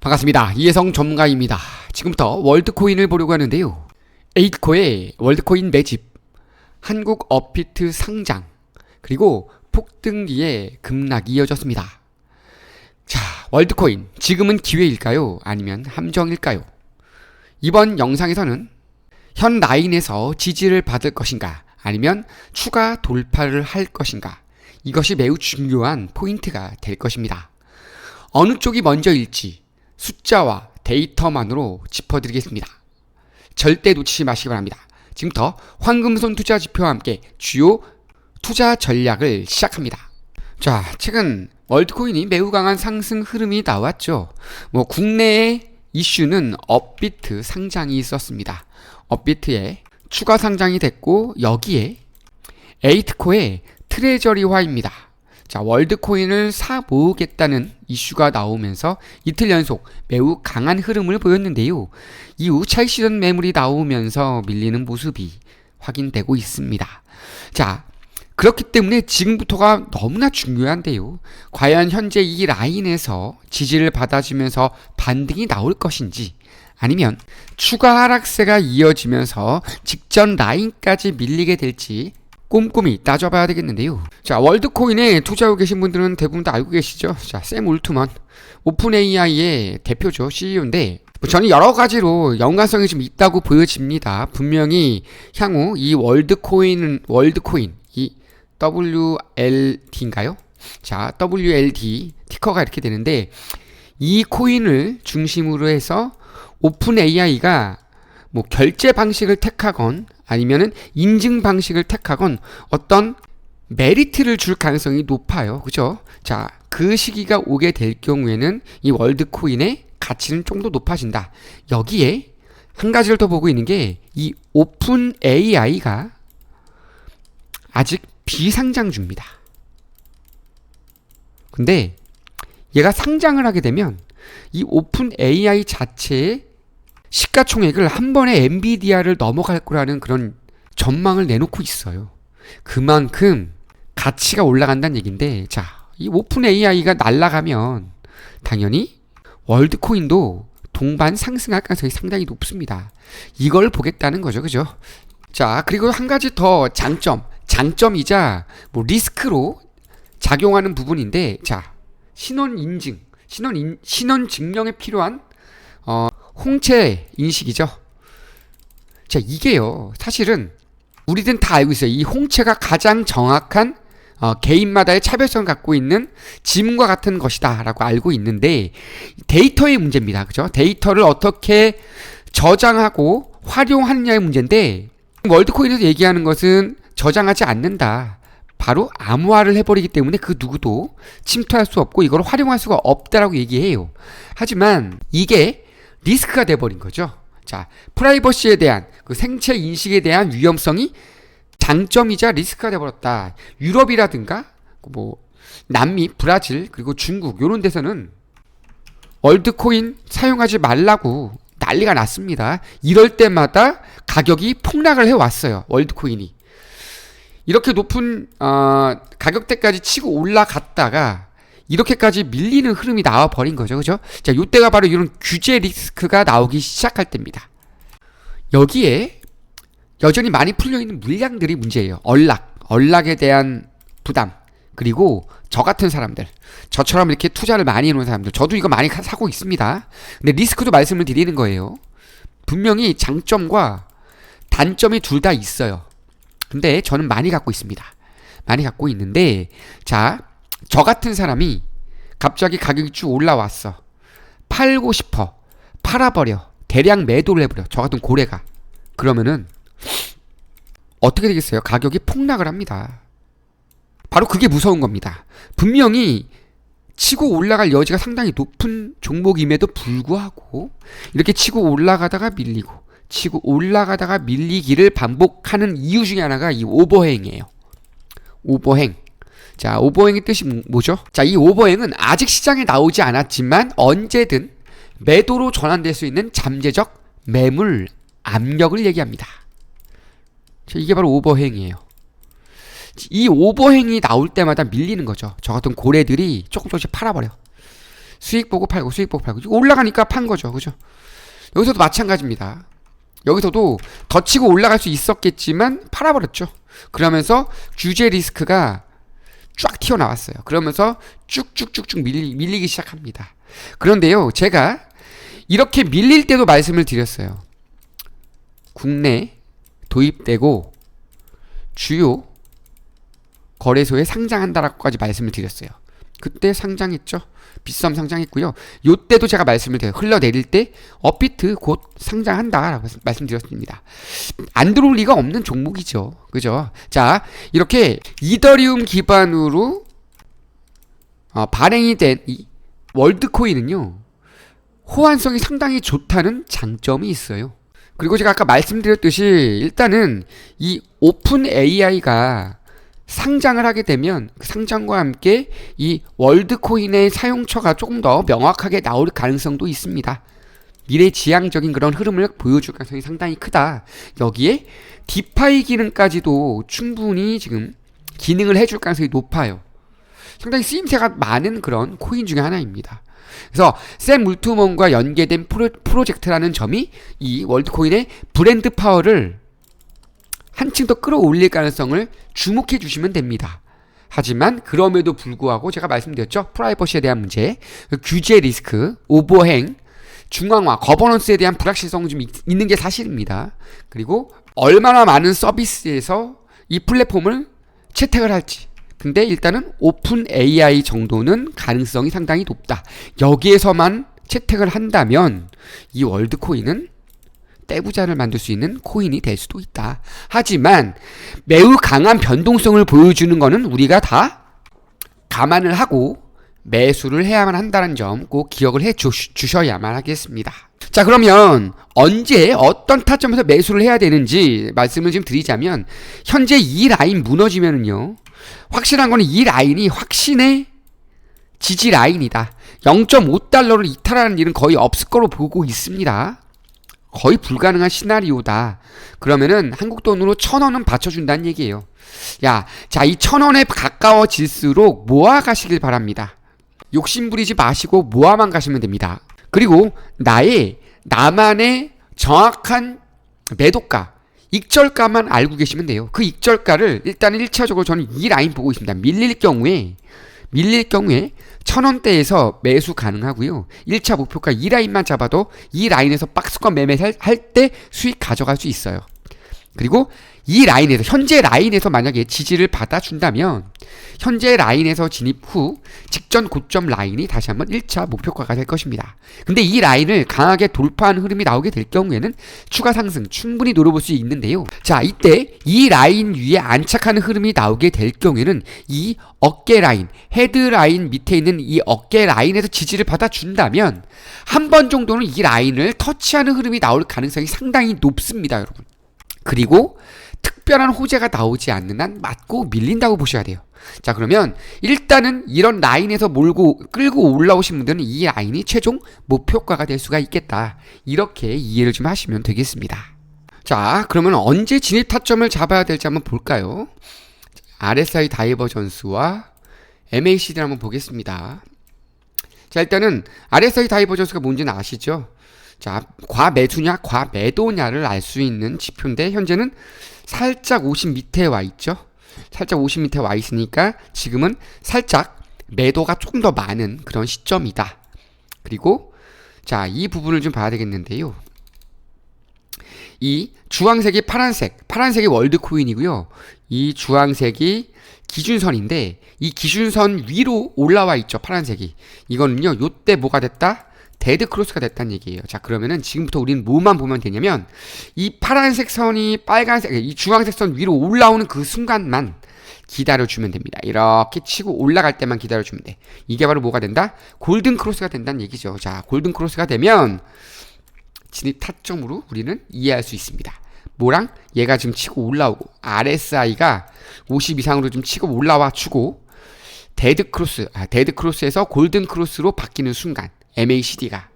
반갑습니다. 이혜성 전문가입니다. 지금부터 월드코인을 보려고 하는데요. 에이트코의 월드코인 매집, 한국 업비트 상장, 그리고 폭등기의 급락이 이어졌습니다. 자, 월드코인, 지금은 기회일까요? 아니면 함정일까요? 이번 영상에서는 현 라인에서 지지를 받을 것인가, 아니면 추가 돌파를 할 것인가, 이것이 매우 중요한 포인트가 될 것입니다. 어느 쪽이 먼저일지 숫자와 데이터만으로 짚어드리겠습니다. 절대 놓치지 마시기 바랍니다. 지금부터 황금손 투자 지표와 함께 주요 투자 전략을 시작합니다. 자, 최근 월드코인이 매우 강한 상승 흐름이 나왔죠. 뭐 국내의 이슈는 업비트 상장이 있었습니다. 업비트에 추가 상장이 됐고 여기에 에이트코의 트레저리화입니다. 자, 월드코인을 사 모으겠다는 이슈가 나오면서 이틀 연속 매우 강한 흐름을 보였는데요. 이후 차익실현 매물이 나오면서 밀리는 모습이 확인되고 있습니다. 자, 그렇기 때문에 지금부터가 너무나 중요한데요. 과연 현재 이 라인에서 지지를 받아주면서 반등이 나올 것인지 아니면 추가 하락세가 이어지면서 직전 라인까지 밀리게 될지 꼼꼼히 따져봐야 되겠는데요. 자, 월드코인에 투자하고 계신 분들은 대부분 다 알고 계시죠? 자, 샘 울트먼, 오픈 AI의 대표죠, CEO인데, 뭐 저는 여러 가지로 연관성이 좀 있다고 보여집니다. 분명히 향후 이 월드코인, 월드코인, 이 WLD인가요? 자, WLD, 티커가 이렇게 되는데, 이 코인을 중심으로 해서 오픈 AI가 뭐 결제 방식을 택하건 아니면은 인증 방식을 택하건 어떤 메리트를 줄 가능성이 높아요. 그죠? 자, 그 시기가 오게 될 경우에는 이 월드코인의 가치는 좀 더 높아진다. 여기에 한 가지를 더 보고 있는 게 이 오픈 AI가 아직 비상장주입니다. 근데 얘가 상장을 하게 되면 이 오픈 AI 자체의 시가총액을 한 번에 엔비디아를 넘어갈 거라는 그런 전망을 내놓고 있어요. 그만큼 가치가 올라간다는 얘기인데, 자, 이 오픈 AI가 날아가면 당연히 월드코인도 동반 상승할 가능성이 상당히 높습니다. 이걸 보겠다는 거죠, 그죠? 자, 그리고 한 가지 더 장점, 장점이자 뭐 리스크로 작용하는 부분인데, 자, 신원 인증, 신원 인, 신원 증명에 필요한 어, 홍채 인식이죠. 자, 이게요. 사실은 우리들은 다 알고 있어요. 이 홍채가 가장 정확한 어, 개인마다의 차별성을 갖고 있는 지문과 같은 것이다라고 알고 있는데 데이터의 문제입니다. 그죠? 데이터를 어떻게 저장하고 활용하느냐의 문제인데 월드코인에서 얘기하는 것은 저장하지 않는다. 바로 암호화를 해버리기 때문에 그 누구도 침투할 수 없고 이걸 활용할 수가 없다라고 얘기해요. 하지만 이게 리스크가 돼버린 거죠. 자, 프라이버시에 대한 그 생체 인식에 대한 위험성이 장점이자 리스크가 돼버렸다. 유럽이라든가 뭐 남미, 브라질 그리고 중국 이런 데서는 월드코인 사용하지 말라고 난리가 났습니다. 이럴 때마다 가격이 폭락을 해왔어요. 월드코인이. 이렇게 높은 어, 가격대까지 치고 올라갔다가 이렇게까지 밀리는 흐름이 나와 버린 거죠. 그죠? 자, 요때가 바로 이런 규제 리스크가 나오기 시작할 때입니다. 여기에 여전히 많이 풀려 있는 물량들이 문제예요. 언락, 언락에 대한 부담. 그리고 저 같은 사람들, 저처럼 이렇게 투자를 많이 해놓은 사람들, 저도 이거 많이 사고 있습니다. 근데 리스크도 말씀을 드리는 거예요. 분명히 장점과 단점이 둘 다 있어요. 근데 저는 많이 갖고 있습니다. 많이 갖고 있는데, 자, 저 같은 사람이 갑자기 가격이 쭉 올라왔어. 팔고 싶어. 팔아버려. 대량 매도를 해버려. 저 같은 고래가. 그러면은, 어떻게 되겠어요? 가격이 폭락을 합니다. 바로 그게 무서운 겁니다. 분명히 치고 올라갈 여지가 상당히 높은 종목임에도 불구하고, 이렇게 치고 올라가다가 밀리고, 치고 올라가다가 밀리기를 반복하는 이유 중에 하나가 이 오버행이에요. 오버행. 자, 오버행의 뜻이 뭐- 뭐죠? 자, 이 오버행은 아직 시장에 나오지 않았지만 언제든 매도로 전환될 수 있는 잠재적 매물 압력을 얘기합니다. 자, 이게 바로 오버행이에요. 이 오버행이 나올 때마다 밀리는 거죠. 저 같은 고래들이 조금 조금씩 팔아버려. 수익 보고 팔고 수익 보고 팔고 올라가니까 판 거죠. 그죠? 여기서도 마찬가지입니다. 여기서도 더 치고 올라갈 수 있었겠지만 팔아버렸죠. 그러면서 규제 리스크가 쫙 튀어나왔어요. 그러면서 쭉쭉쭉쭉 밀리, 밀리기 시작합니다. 그런데요, 제가 이렇게 밀릴 때도 말씀을 드렸어요. 국내 도입되고 주요 거래소에 상장한다라고까지 말씀을 드렸어요. 그때 상장했죠. 비썸 상장했고요. 요때도 제가 말씀을 드려요. 흘러내릴 때 업비트 곧 상장한다라고 말씀드렸습니다. 안 들어올 리가 없는 종목이죠. 그죠? 자, 이렇게 이더리움 기반으로 어, 발행이 된 이 월드코인은요. 호환성이 상당히 좋다는 장점이 있어요. 그리고 제가 아까 말씀드렸듯이 일단은 이 오픈 AI가 상장을 하게 되면 그 상장과 함께 이 월드코인의 사용처가 조금 더 명확하게 나올 가능성도 있습니다. 미래지향적인 그런 흐름을 보여줄 가능성이 상당히 크다. 여기에 디파이 기능까지도 충분히 지금 기능을 해줄 가능성이 높아요. 상당히 쓰임새가 많은 그런 코인 중에 하나입니다. 그래서 샘 물투먼과 연계된 프로, 젝트라는 점이 이 월드코인의 브랜드 파워를 한층 더 끌어올릴 가능성을 주목해 주시면 됩니다. 하지만 그럼에도 불구하고 제가 말씀드렸죠. 프라이버시에 대한 문제, 그 규제 리스크, 오버행, 중앙화, 거버넌스에 대한 불확실성이 좀 있는 게 사실입니다. 그리고 얼마나 많은 서비스에서 이 플랫폼을 채택을 할지. 근데 일단은 오픈 AI 정도는 가능성이 상당히 높다. 여기에서만 채택을 한다면 이 월드코인은 떼부자를 만들 수 있는 코인이 될 수도 있다. 하지만 매우 강한 변동성을 보여주는 것은 우리가 다 감안을 하고 매수를 해야만 한다는 점 꼭 기억을 해 주, 주셔야만 하겠습니다. 자, 그러면 언제 어떤 타점에서 매수를 해야 되는지 말씀을 좀 드리자면 현재 이 라인 무너지면은요. 확실한 거는 이 라인이 확신의 지지 라인이다. 0.5달러를 이탈하는 일은 거의 없을 거로 보고 있습니다. 거의 불가능한 시나리오다. 그러면은 한국 돈으로 천 원은 받쳐준다는 얘기예요. 야, 자, 이 천 원에 가까워질수록 모아 가시길 바랍니다. 욕심 부리지 마시고 모아만 가시면 됩니다. 그리고 나의, 나만의 정확한 매도가, 익절가만 알고 계시면 돼요. 그 익절가를 일단은 1차적으로 저는 이 라인 보고 있습니다. 밀릴 경우에, 밀릴 경우에 천원대에서 매수 가능하고요. 1차 목표가 이 라인만 잡아도 이 라인에서 박스권 매매할 때 수익 가져갈 수 있어요. 그리고 이 라인에서 현재 라인에서 만약에 지지를 받아준다면 현재 라인에서 진입 후 직전 고점 라인이 다시 한번 1차 목표가가 될 것입니다. 근데 이 라인을 강하게 돌파하는 흐름이 나오게 될 경우에는 추가 상승 충분히 노려볼 수 있는데요. 자, 이때 이 라인 위에 안착하는 흐름이 나오게 될 경우에는 이 어깨 라인, 헤드 라인 밑에 있는 이 어깨 라인에서 지지를 받아준다면 한 번 정도는 이 라인을 터치하는 흐름이 나올 가능성이 상당히 높습니다, 여러분. 그리고 특별한 호재가 나오지 않는 한 맞고 밀린다고 보셔야 돼요. 자, 그러면 일단은 이런 라인에서 몰고 끌고 올라오신 분들은 이 라인이 최종 목표가가 될 수가 있겠다. 이렇게 이해를 좀 하시면 되겠습니다. 자, 그러면 언제 진입 타점을 잡아야 될지 한번 볼까요? RSI 다이버전스와 MACD를 한번 보겠습니다. 자, 일단은 RSI 다이버전스가 뭔지는 아시죠? 자, 과매수냐, 과매도냐를 알 수 있는 지표인데 현재는 살짝 50 밑에 와 있죠. 살짝 50 밑에 와 있으니까 지금은 살짝 매도가 조금 더 많은 그런 시점이다. 그리고 자, 이 부분을 좀 봐야 되겠는데요. 이 주황색이 파란색, 파란색이 월드 코인이고요. 이 주황색이 기준선인데 이 기준선 위로 올라와 있죠. 파란색이. 이거는요. 요때 뭐가 됐다? 데드 크로스가 됐다는 얘기예요. 자, 그러면은 지금부터 우리는 뭐만 보면 되냐면 이 파란색 선이 빨간색, 이 주황색 선 위로 올라오는 그 순간만 기다려주면 됩니다. 이렇게 치고 올라갈 때만 기다려주면 돼. 이게 바로 뭐가 된다? 골든 크로스가 된다는 얘기죠. 자, 골든 크로스가 되면 진입 타점으로 우리는 이해할 수 있습니다. 뭐랑 얘가 지금 치고 올라오고 RSI가 50 이상으로 좀 치고 올라와 주고 데드 크로스, 아, 데드 크로스에서 골든 크로스로 바뀌는 순간 MACD가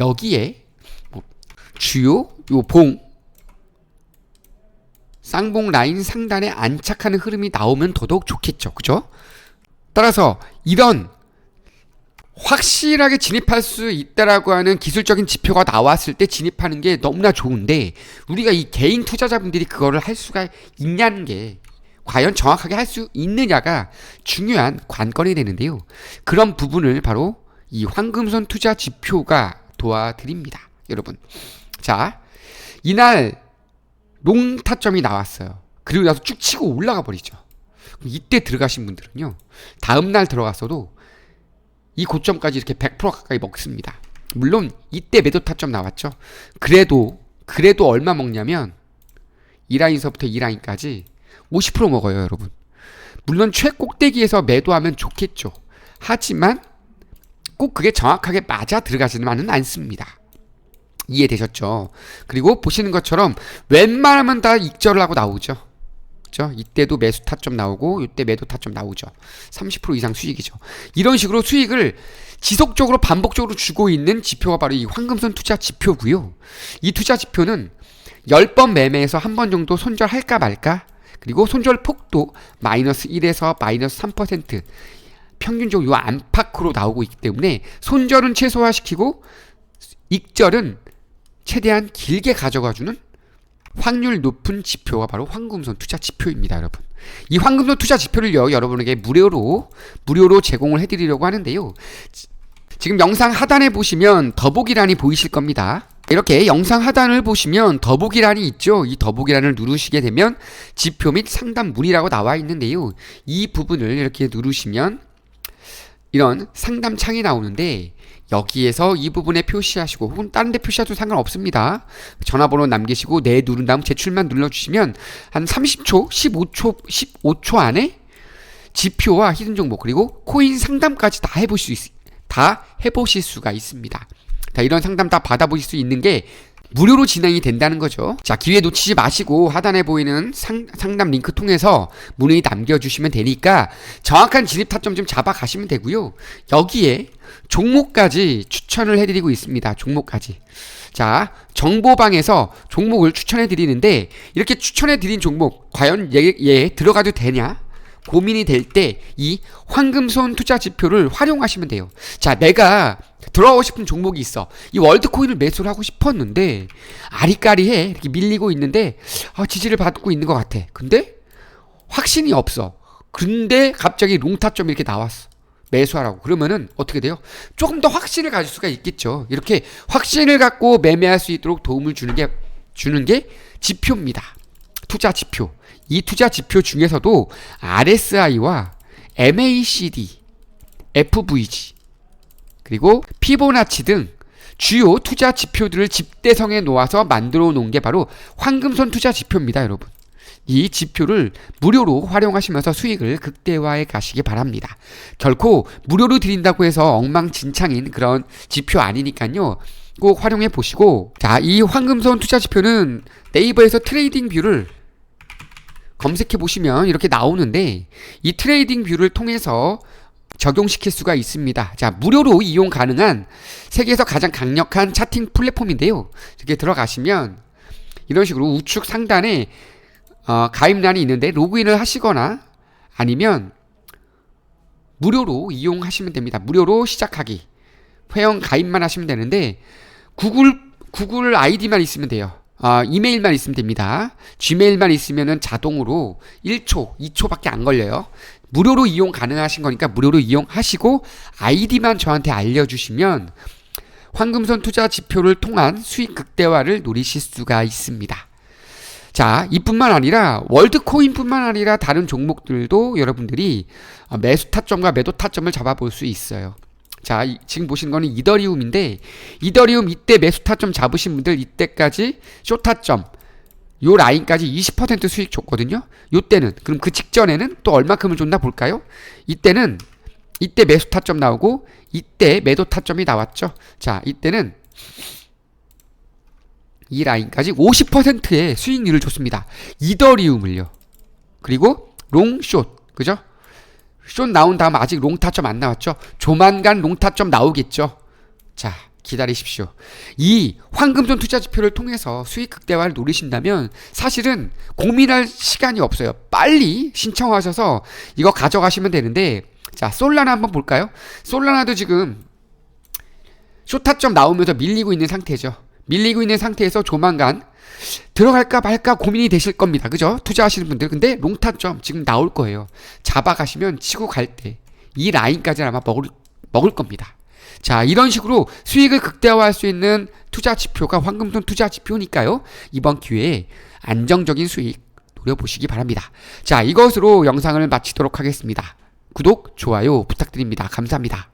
여기에 뭐 주요 요봉 쌍봉 라인 상단에 안착하는 흐름이 나오면 더더욱 좋겠죠. 그죠? 따라서 이런 확실하게 진입할 수 있다라고 하는 기술적인 지표가 나왔을 때 진입하는 게 너무나 좋은데 우리가 이 개인 투자자분들이 그거를 할 수가 있냐는 게 과연 정확하게 할 수 있느냐가 중요한 관건이 되는데요. 그런 부분을 바로 이 황금선 투자 지표가 도와드립니다. 여러분. 자, 이날 롱 타점이 나왔어요. 그리고 나서 쭉 치고 올라가 버리죠. 이때 들어가신 분들은요. 다음 날 들어갔어도 이 고점까지 이렇게 100% 가까이 먹습니다. 물론 이때 매도 타점 나왔죠. 그래도 그래도 얼마 먹냐면 이 라인서부터 이 라인까지 50% 먹어요, 여러분. 물론 최꼭대기에서 매도하면 좋겠죠. 하지만 꼭 그게 정확하게 맞아 들어가지는 않습니다. 이해되셨죠? 그리고 보시는 것처럼 웬만하면 다 익절을 하고 나오죠. 그죠? 이때도 매수 타점 나오고 이때 매도 타점 나오죠. 30% 이상 수익이죠. 이런 식으로 수익을 지속적으로 반복적으로 주고 있는 지표가 바로 이 황금선 투자 지표고요. 이 투자 지표는 10번 매매에서 한 번 정도 손절할까 말까 그리고 손절 폭도 마이너스 1에서 마이너스 3% 평균적으로 이 안팎으로 나오고 있기 때문에 손절은 최소화시키고 익절은 최대한 길게 가져가주는 확률 높은 지표가 바로 황금선 투자 지표입니다, 여러분. 이 황금선 투자 지표를요, 여러분에게 무료로 무료로 제공을 해드리려고 하는데요. 지금 영상 하단에 보시면 더보기란이 보이실 겁니다. 이렇게 영상 하단을 보시면 더보기란이 있죠. 이 더보기란을 누르시게 되면 지표 및 상담 문의라고 나와 있는데요. 이 부분을 이렇게 누르시면 이런 상담 창이 나오는데 여기에서 이 부분에 표시하시고 혹은 다른 데 표시하셔도 상관없습니다. 전화번호 남기시고 네 누른 다음 제출만 눌러주시면 한 30초, 15초, 15초 안에 지표와 히든 정보 그리고 코인 상담까지 다 해보실 수 있, 다 해보실 수가 있습니다. 자, 이런 상담 다 받아보실 수 있는 게 무료로 진행이 된다는 거죠. 자, 기회 놓치지 마시고 하단에 보이는 상, 상담 링크 통해서 문의 남겨주시면 되니까 정확한 진입 타점 좀 잡아 가시면 되고요. 여기에 종목까지 추천을 해드리고 있습니다. 종목까지. 자, 정보방에서 종목을 추천해 드리는데 이렇게 추천해 드린 종목 과연 얘, 얘 들어가도 되냐? 고민이 될 때 이 황금손 투자 지표를 활용하시면 돼요. 자, 내가 들어가고 싶은 종목이 있어. 이 월드코인을 매수를 하고 싶었는데 아리까리해 이렇게 밀리고 있는데 아, 지지를 받고 있는 것 같아. 근데 확신이 없어. 근데 갑자기 롱타점 이렇게 나왔어. 매수하라고. 그러면은 어떻게 돼요? 조금 더 확신을 가질 수가 있겠죠. 이렇게 확신을 갖고 매매할 수 있도록 도움을 주는 게 주는 게 지표입니다. 투자 지표. 이 투자 지표 중에서도 RSI와 MACD, FVG, 그리고 피보나치 등 주요 투자 지표들을 집대성에 놓아서 만들어 놓은 게 바로 황금선 투자 지표입니다, 여러분. 이 지표를 무료로 활용하시면서 수익을 극대화해 가시기 바랍니다. 결코 무료로 드린다고 해서 엉망진창인 그런 지표 아니니까요. 꼭 활용해 보시고 자, 이 황금선 투자 지표는 네이버에서 트레이딩 뷰를 검색해 보시면 이렇게 나오는데 이 트레이딩 뷰를 통해서 적용시킬 수가 있습니다. 자, 무료로 이용 가능한 세계에서 가장 강력한 차팅 플랫폼인데요. 이렇게 들어가시면 이런 식으로 우측 상단에 어, 가입란이 있는데 로그인을 하시거나 아니면 무료로 이용하시면 됩니다. 무료로 시작하기. 회원 가입만 하시면 되는데 구글 구글 아이디만 있으면 돼요. 어, 이메일만 있으면 됩니다. gmail만 있으면 자동으로 1초, 2초밖에 안 걸려요. 무료로 이용 가능하신 거니까 무료로 이용하시고 아이디만 저한테 알려주시면 황금선 투자 지표를 통한 수익 극대화를 노리실 수가 있습니다. 자, 이뿐만 아니라 월드코인뿐만 아니라 다른 종목들도 여러분들이 매수 타점과 매도 타점을 잡아볼 수 있어요. 자, 이, 지금 보시는 거는 이더리움인데 이더리움 이때 매수 타점 잡으신 분들 이때까지 쇼 타점 요 라인까지 20% 수익 줬거든요. 요 때는 그럼 그 직전에는 또 얼마큼을 줬나 볼까요? 이때는 이때 매수 타점 나오고 이때 매도 타점이 나왔죠. 자, 이때는 이 라인까지 50%의 수익률을 줬습니다. 이더리움을요. 그리고 롱숏, 그죠? 숏 나온 다음 아직 롱타점 안 나왔죠? 조만간 롱타점 나오겠죠? 자, 기다리십시오. 이 황금손 투자 지표를 통해서 수익 극대화를 노리신다면 사실은 고민할 시간이 없어요. 빨리 신청하셔서 이거 가져가시면 되는데 자, 솔라나 한번 볼까요? 솔라나도 지금 쇼타점 나오면서 밀리고 있는 상태죠. 밀리고 있는 상태에서 조만간 들어갈까 말까 고민이 되실 겁니다. 그죠? 투자하시는 분들. 근데 롱타점 지금 나올 거예요. 잡아가시면 치고 갈 때 이 라인까지는 아마 먹을, 먹을 겁니다. 자, 이런 식으로 수익을 극대화할 수 있는 투자 지표가 황금손 투자 지표니까요. 이번 기회에 안정적인 수익 노려보시기 바랍니다. 자, 이것으로 영상을 마치도록 하겠습니다. 구독, 좋아요 부탁드립니다. 감사합니다.